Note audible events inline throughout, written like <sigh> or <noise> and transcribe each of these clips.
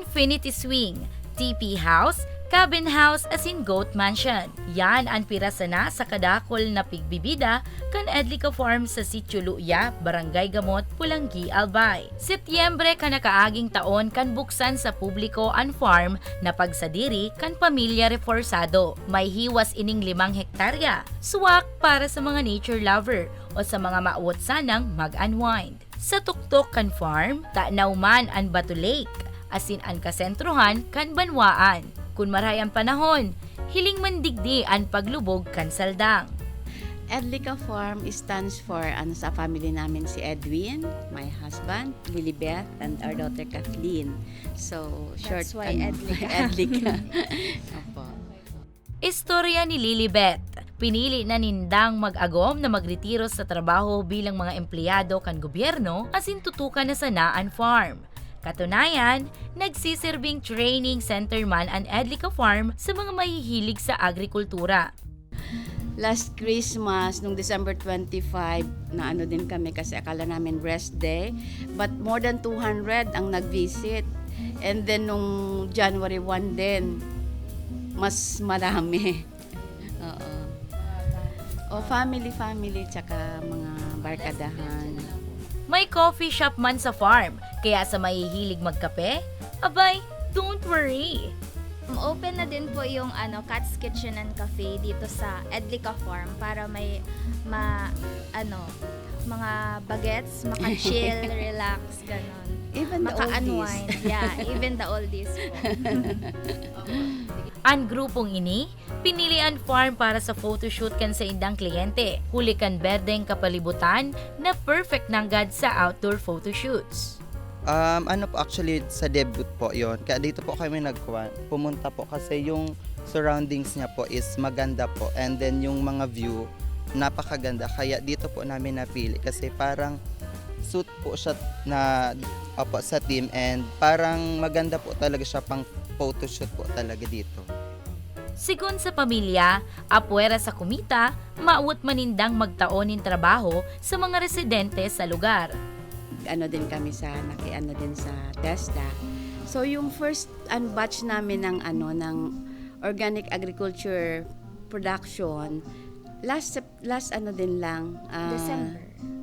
Infinity Swing, TP House, Cabin House as in Goat Mansion. Yan ang pirasa na sa kadakol na pigbibida kan Edlica Farm sa Sitio Luya, Barangay Gamot, Pulanggi, Albay. Setyembre ka nakaaging taon kan buksan sa publiko ang farm na pagsadiri kan pamilya reforzado. May hiwas ining limang hektarya. Swak para sa mga nature lover o sa mga maawot sanang mag-unwind. Sa tuktok kan farm, tanaw man ang Batu Lake, asin ang kasentruhan kan banwaan. Kung maray ang panahon, hiling man digdi ang paglubog kan saldang. Edlica Farm stands for ano sa family namin si Edwin, my husband, Lilibeth, and our daughter Kathleen. So, short That's why ano, Edlica. Edlica. <laughs> <laughs> Opo. Istorya ni Lilibet. Pinili na nindang mag-agom na magretiro sa trabaho bilang mga empleyado kan gobyerno asin tutukan na sana ang farm. Katunayan, nagsiserving training center man ang Edlica Farm sa mga mahihilig sa agrikultura. Last Christmas, nung December 25, na ano din kami kasi akala namin rest day. But more than 200 ang nag-visit. And then nung January 1 din, mas marami. <laughs> Oo. O family, family, tsaka mga barkadahan. May coffee shop man sa farm, kaya sa mahihilig magkape, abay, don't worry. Um, Open na din po yung ano Cat's Kitchen and Cafe dito sa Edlica Farm para may ma ano mga bagets, maka-chill, <laughs> relax, ganon. Even the oldies. Maka-unwind. Yeah, even the oldies po. <laughs> Ang grupong ini, pinilian farm para sa photoshoot kan sa indang kliyente. Huli kan berdeng kapalibutan na perfect nanggad sa outdoor photoshoots. Um, ano po, actually, sa debut po yon Kaya dito po kami nagkuhan. Pumunta po kasi yung surroundings niya po is maganda po. And then yung mga view, napakaganda. Kaya dito po namin napili kasi parang suit po siya na opo, sa team and parang maganda po talaga siya pang photoshoot po talaga dito. Sigun sa pamilya, apwera sa kumita, maawat manindang magtaonin trabaho sa mga residente sa lugar. ano din kami sa naki ano din sa TESDA. So yung first un batch namin ng ano ng organic agriculture production last last ano din lang ah, December.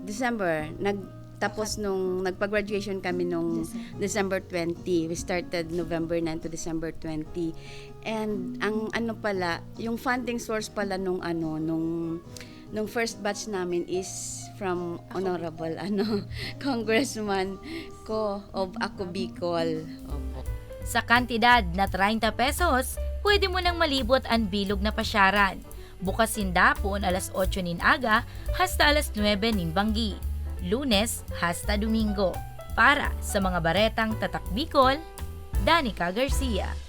December nag tapos nung nagpa-graduation kami nung December. December 20. We started November 9 to December 20. And ang ano pala, yung funding source pala nung ano nung nung first batch namin is from honorable <laughs> ano congressman ko of Ako Bicol. Opo. Sa kantidad na 30 pesos, pwede mo nang malibot ang bilog na pasyaran. Bukas sindapon alas 8 nin aga hasta alas 9 nin banggi. Lunes hasta Domingo. Para sa mga baretang tatak Bicol, Danica Garcia.